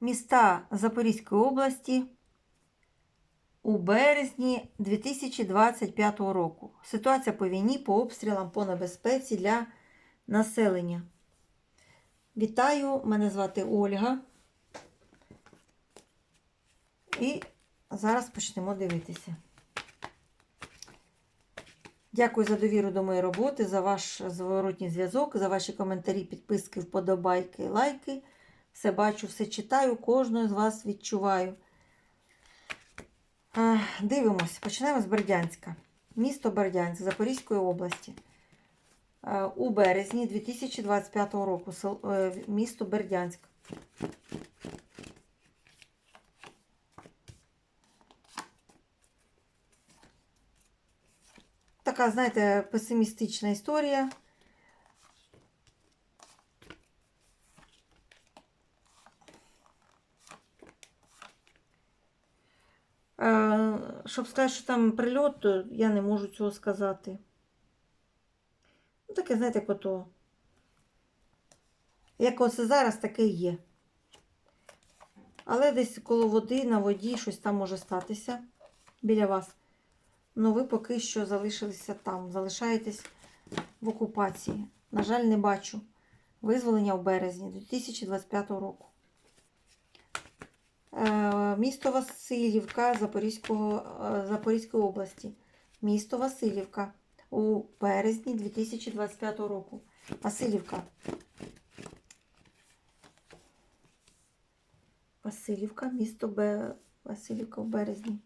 Міста Запорізької області у березні 2025 року. Ситуація по війні, по обстрілам, по небезпеці для населення. Вітаю, мене звати Ольга. І зараз почнемо дивитися. Дякую за довіру до моєї роботи, за ваш зворотній зв'язок, за ваші коментарі, підписки, вподобайки, лайки. Все бачу, все читаю, кожного з вас відчуваю. Дивимось, починаємо з Бердянська. Місто Бердянськ Запорізької області. У березні 2025 року е, місто Бердянськ. Така, знаєте, песимістична історія. Щоб сказати, що там прильот, то я не можу цього сказати. Ну, таке, знаєте, як ото. Як оце зараз, таке і є. Але десь коло води, на воді щось там може статися біля вас. Ну, ви поки що залишилися там, залишаєтесь в окупації. На жаль, не бачу. Визволення в березні 2025 року. Е, Місто Васильівка Запорізького, е, Запорізької області. Місто Васильівка у березні 2025 року. Васильівка. Васильівка, місто Б... Васильівка в березні.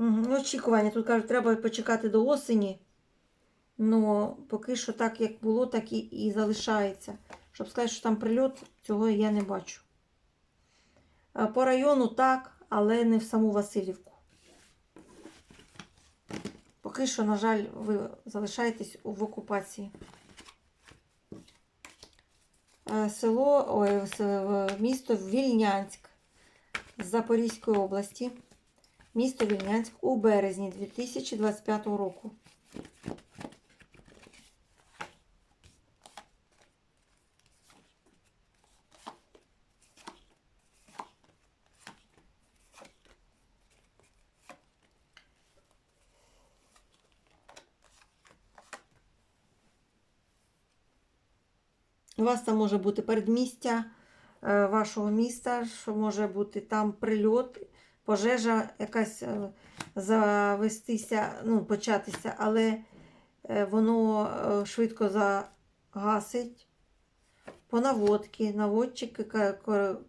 Ну, Очікування. Тут кажуть, треба почекати до осені. Ну, поки що так, як було, так і, і залишається. Щоб сказати, що там прильот, цього я не бачу. По району так, але не в саму Васильівку. Поки що, на жаль, ви залишаєтесь в окупації. Е, Село, ой, е, місто Вільнянськ з Запорізької області. Місто Вільнянськ у березні 2025 року. У вас там може бути передмістя е, вашого міста, що може бути там прильот, пожежа якась е, завестися, ну, початися, але е, воно е, швидко загасить. По наводки, наводчики,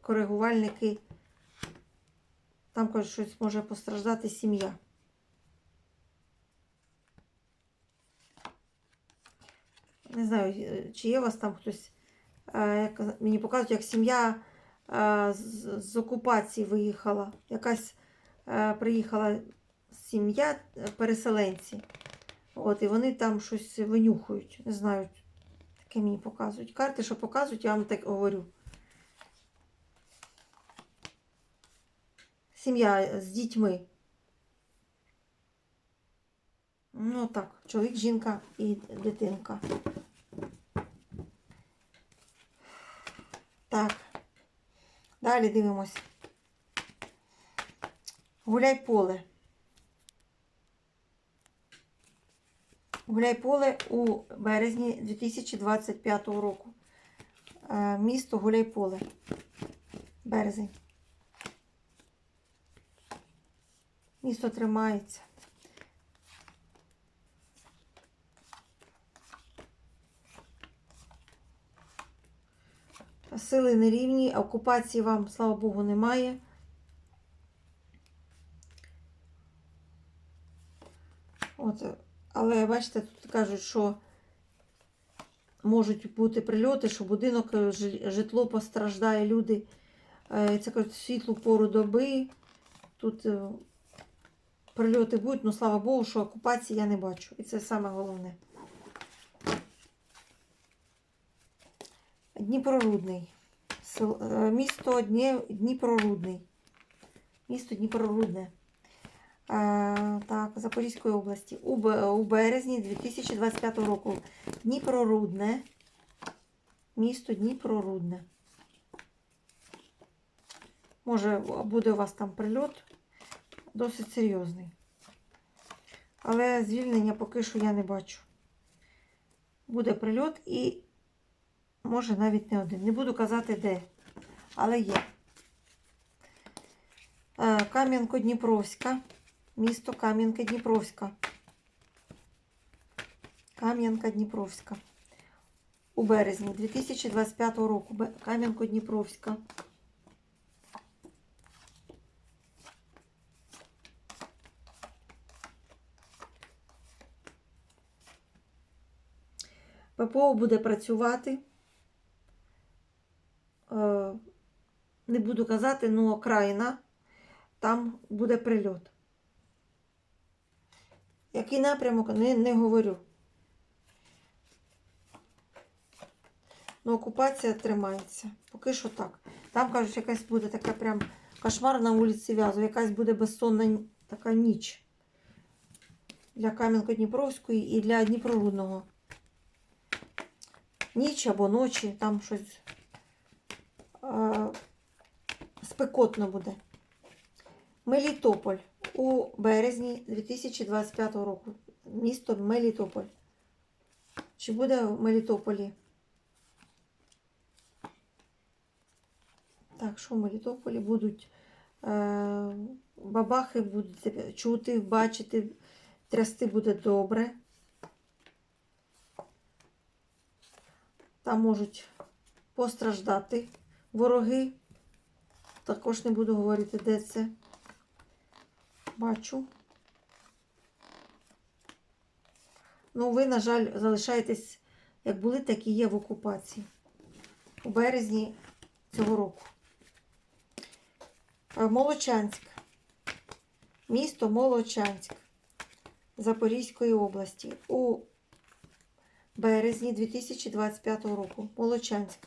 коригувальники. Там кажуть, щось може постраждати сім'я. Не знаю, чи є у вас там хтось. Як мені показують, як сім'я з, з окупації виїхала. Якась е, приїхала сім'я, е, переселенці. От, і вони там щось винюхують. Не знаю, таке мені показують. Карти, що показують, я вам так говорю. Сім'я з дітьми. Ну так, чоловік, жінка і дитинка. Так. Далі дивимось. Гуляй поле. Гуляй поле у березні 2025 року. Е, Місто Гуляй поле. Березень. Місто тримається. Сили нерівні, окупації вам, слава Богу, немає. От, але бачите, тут кажуть, що можуть бути прильоти, що будинок, е, житло постраждає, люди. е, Це кажуть, світлу пору доби. Тут е, прильоти будуть, ну слава Богу, що окупації я не бачу. І це саме головне. Дніпрорудний. Е, Місто Дніпрорудний. Місто Дніпрорудне. Е, так, Запорізької області. У березні 2025 року. Дніпрорудне. Місто Дніпрорудне. Може, буде у вас там прильот досить серйозний. Але звільнення поки що я не бачу. Буде прильот і може навіть не один. Не буду казати де, але є. Е, Кам'янко-Дніпровська. Місто Кам'янка-Дніпровська. Кам'янка-Дніпровська. У березні 2025 року. Кам'янко-Дніпровська. ППО буде працювати. Е, Не буду казати, ну окраїна, там буде прильот. Який напрямок, не, не говорю. Ну, окупація тримається. Поки що так. Там, кажуть, якась буде така прям кошмар на вулиці В'язу, якась буде безсонна така ніч для Кам'янко-Дніпровської і для Дніпрорудного. Ніч або ночі, там щось спекотно буде. Мелітополь у березні 2025 року. Місто Мелітополь. Чи буде в Мелітополі? Так, що в Мелітополі будуть е, бабахи будуть чути, бачити, трясти буде добре. Там можуть постраждати вороги. Також не буду говорити, де це. Бачу. Ну, ви, на жаль, залишаєтесь, як були, так і є в окупації. У березні цього року. Е, Молочанськ. Місто Молочанськ Запорізької області. У березні 2025 року. Молочанськ.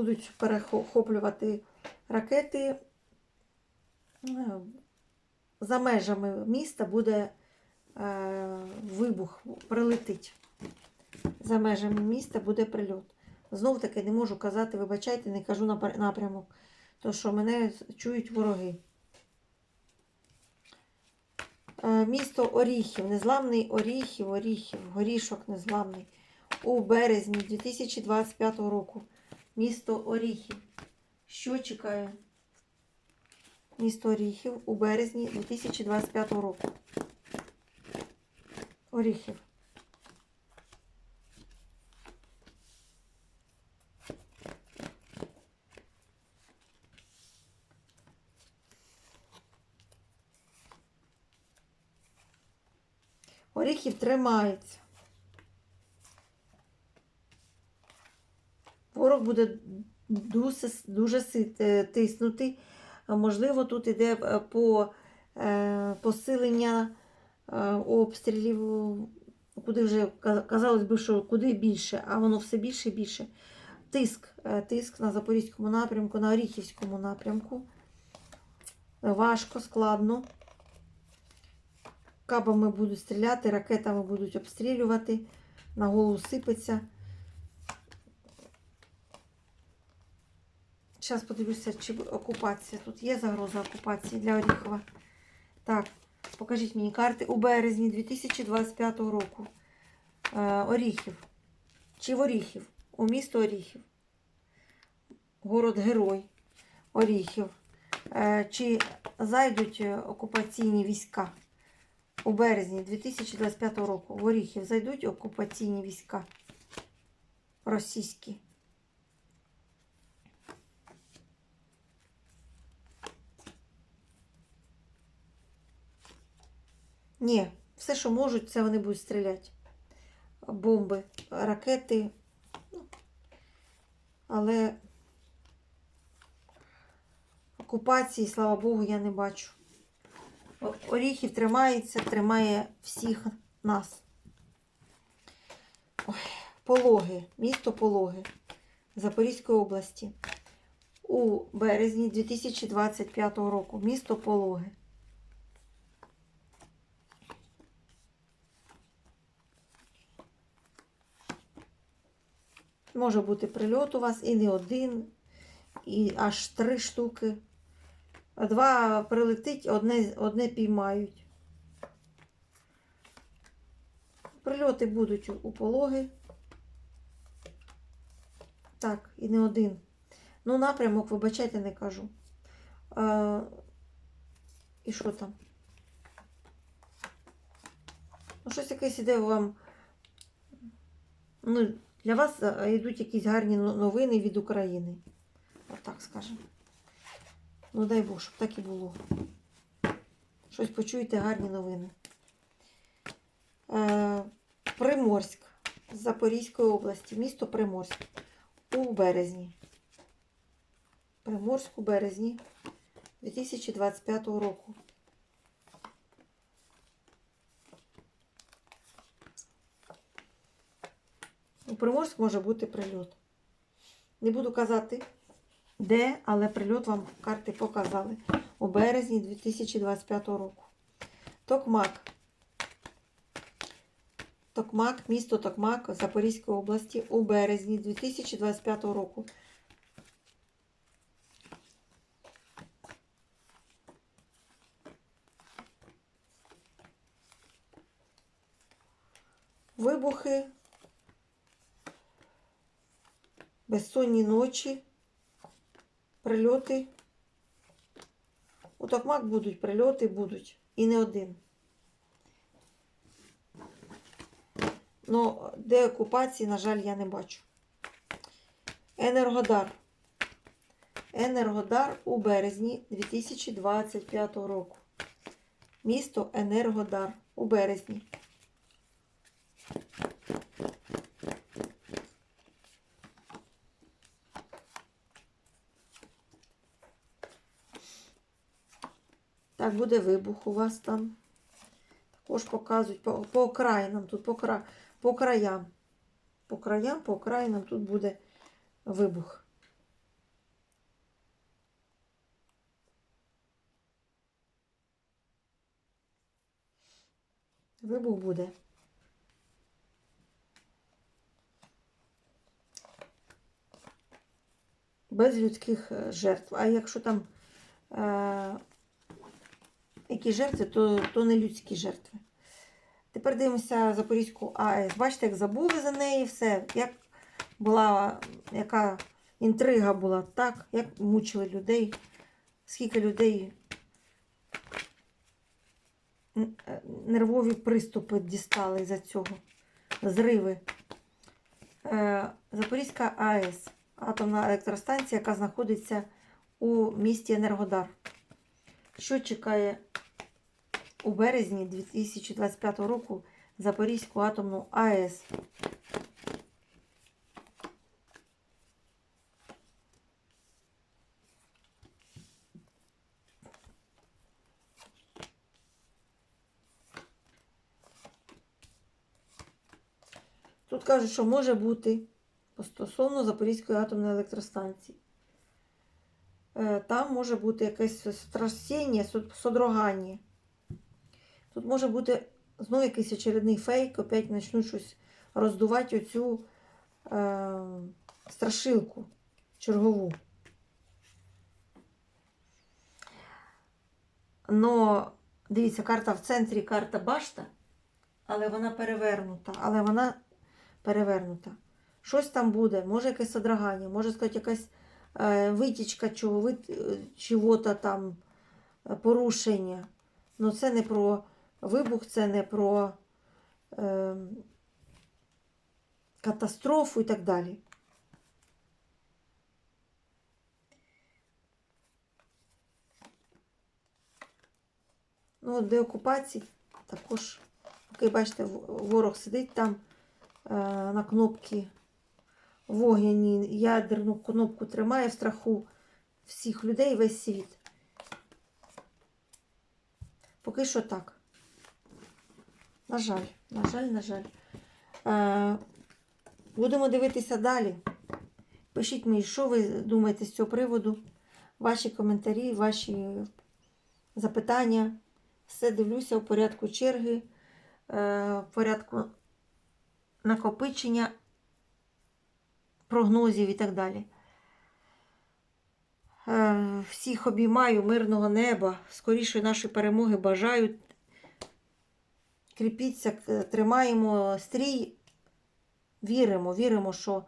Будуть перехоплювати ракети. Е, За межами міста буде е, вибух, прилетить. За межами міста буде прильот. Знов таки не можу казати, вибачайте, не кажу напрямок, тому що мене чують вороги. Е, Місто Оріхів, незламний Оріхів, Оріхів, горішок незламний. У березні 2025 року. Місто Оріхів. Що чекає? Місто Оріхів у березні 2025 року. Оріхів. Оріхів тримається. Ворог буде дуже, дуже е, тиснути. Можливо, тут іде е, по е, посилення обстрілів, куди вже казалось би, що куди більше, а воно все більше і більше. Тиск, тиск на Запорізькому напрямку, на Оріхівському напрямку. Важко, складно. Кабами будуть стріляти, ракетами будуть обстрілювати, на голову сипеться. Зараз подивлюся, чи окупація. Тут є загроза окупації для Оріхова. Так, покажіть мені карти у березні 2025 року. Е, Оріхів. Чи в Оріхів? У місто Оріхів. Город Герой. Оріхів. Е, Чи зайдуть е, окупаційні війська? У березні 2025 року в Оріхів зайдуть окупаційні війська російські. Ні, все, що можуть, це вони будуть стріляти. Бомби, ракети. Ну, але окупації, слава Богу, я не бачу. Оріхів тримається, тримає всіх нас. Ой, Пологи, місто Пологи Запорізької області. У березні 2025 року. Місто Пологи. Може бути прильот у вас і не один, і аж три штуки. Два прилетить, одне, одне піймають. Прильоти будуть у пологи. Так, і не один. Ну, напрямок, вибачайте, не кажу. А, і що там? Ну, щось якесь іде вам. Ну, для вас е, йдуть якісь гарні новини від України. Отак скажемо. Ну, дай Бог, щоб так і було. Щось почуєте гарні новини. Е, Приморськ з Запорізької області, місто Приморськ у березні. Приморськ у березні 2025 року. У Приморськ може бути прильот. Не буду казати, де, але прильот вам карти показали у березні 2025 року. Токмак. Токмак, місто Токмак Запорізької області у березні 2025 року. Вибухи, безсонні ночі, прильоти. У Токмак будуть прильоти, будуть. І не один. Ну, деокупації, на жаль, я не бачу. Енергодар. Енергодар у березні 2025 року. Місто Енергодар у березні. Так, буде вибух у вас там. Також показують по, по окраїнам, тут по, кра, по краям. По краям, по окраїнам тут буде вибух. Вибух буде. Без людських е, жертв. А якщо там е, які жертви, то, то не людські жертви. Тепер дивимося Запорізьку АЕС. Бачите, як забули за неї все, як була, яка інтрига була, так, як мучили людей, скільки людей е, нервові приступи дістали за цього, зриви. Е, Запорізька АЕС, атомна електростанція, яка знаходиться у місті Енергодар. Що чекає у березні 2025 року Запорізьку атомну АЕС? Тут кажуть, що може бути стосовно Запорізької атомної електростанції. Е, Там може бути якесь страсіння, содрогання. Тут може бути знову якийсь очередний фейк, опять почнуть щось роздувати оцю е, страшилку чергову. Но дивіться, карта в центрі, карта башта, але вона перевернута. Але вона перевернута. Щось там буде, може якесь содрогання, може сказати, якась е, витічка е, чого-то там, е, порушення. Ну це не про вибух, це не про е, катастрофу і так далі. Ну, от деокупації також, поки бачите, ворог сидить там е, на кнопці вогняні, ядерну кнопку тримає в страху всіх людей, весь світ. Поки що так. На жаль, на жаль, на жаль. Е, будемо дивитися далі. Пишіть мені, що ви думаєте з цього приводу. Ваші коментарі, ваші запитання. Все дивлюся у порядку черги, е, в порядку накопичення прогнозів і так далі. Е, Всіх обіймаю мирного неба, скоріше нашої перемоги бажаю. Кріпіться, тримаємо стрій, віримо, віримо, що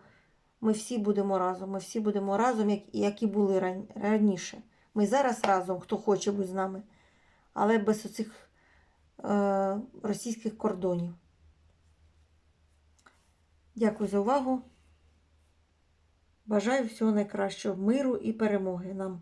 ми всі будемо разом. Ми всі будемо разом, як, як і були раніше. Ми зараз разом, хто хоче бути з нами, але без оцих е, російських кордонів. Дякую за увагу. Бажаю всього найкращого, миру і перемоги нам.